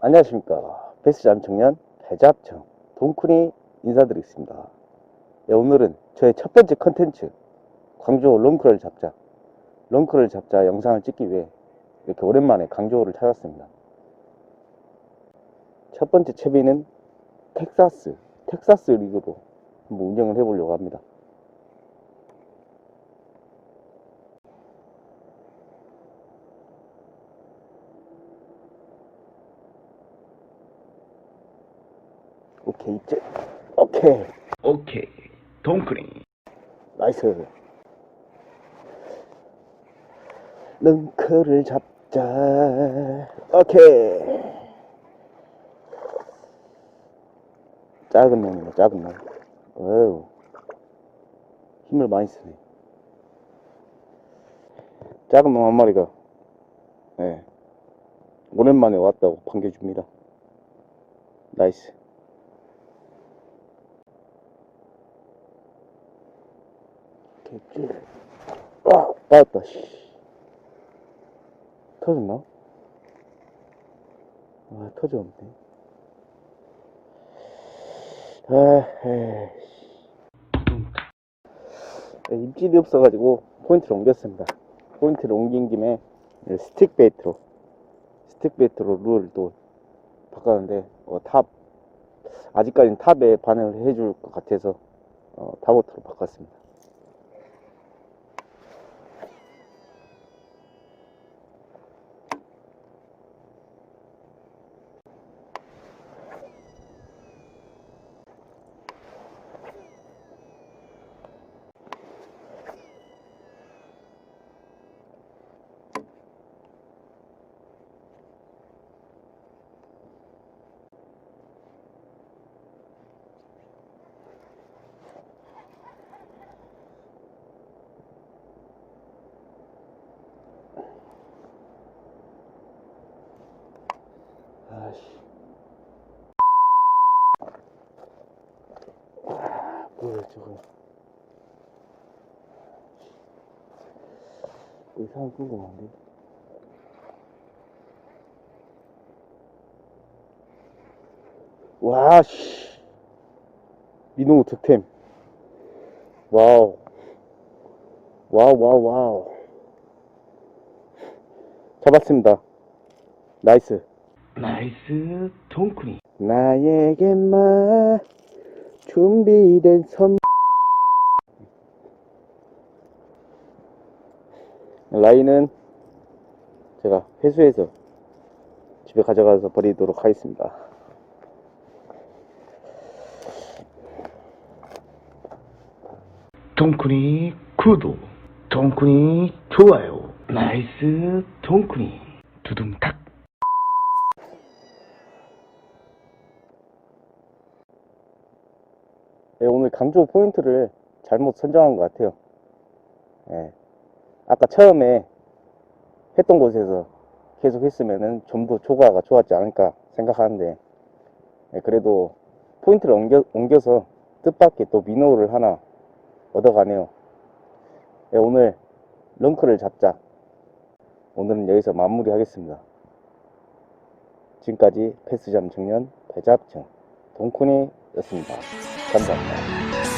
안녕하십니까. 베스트잠 청년 배잡청 동쿤이 인사드리겠습니다. 예, 오늘은 저의 첫 번째 컨텐츠 광주 롱크를 잡자 롱크를 잡자 영상을 찍기 위해 이렇게 오랜만에 강조를 찾았습니다. 첫 번째 채비는 텍사스 텍사스 리그로 한번 운영을 해보려고 합니다 이제 오케이. 오케이. 동크리 나이스. 링크를 잡자. 오케이. 작은 놈이네 작은 놈. 어우. 힘을 많이 쓰네. 작은 놈 한 마리가 네. 오랜만에 왔다고 반겨줍니다. 나이스 됐지. 아, 빠졌다, 씨. 터졌나? 아, 터졌네. 아, 에이씨. 네, 입질이 없어가지고 포인트를 옮겼습니다. 포인트를 옮긴 김에 스틱 베이트로, 스틱 베이트로 룰을 또 바꿨는데, 어, 탑, 아직까지는 탑에 반응을 해줄 것 같아서, 어, 탑워터로 바꿨습니다. 아씨. 아, 뭐야, 저거. 이상한 궁금한데? 와, 씨. 민호 득템. 와우. 와우, 와우, 와우. 잡았습니다. 나이스. 나이스 동크리 나에게만 준비된 선 라인은 제가 회수해서 집에 가져가서 버리도록 하겠습니다. 동크리 구독 동크리 좋아요. 나이스 동크리 두둥탁 네, 오늘 강조 포인트를 잘못 선정한 것 같아요. 예. 아까 처음에 했던 곳에서 계속 했으면은 좀더 조과가 좋았지 않을까 생각하는데 예, 그래도 포인트를 옮겨, 옮겨서 뜻밖의 또 민호를 하나 얻어가네요. 예, 오늘 런크를 잡자. 오늘은 여기서 마무리 하겠습니다. 지금까지 패스잠 청년 배잡청 동쿤이였습니다 감사합니다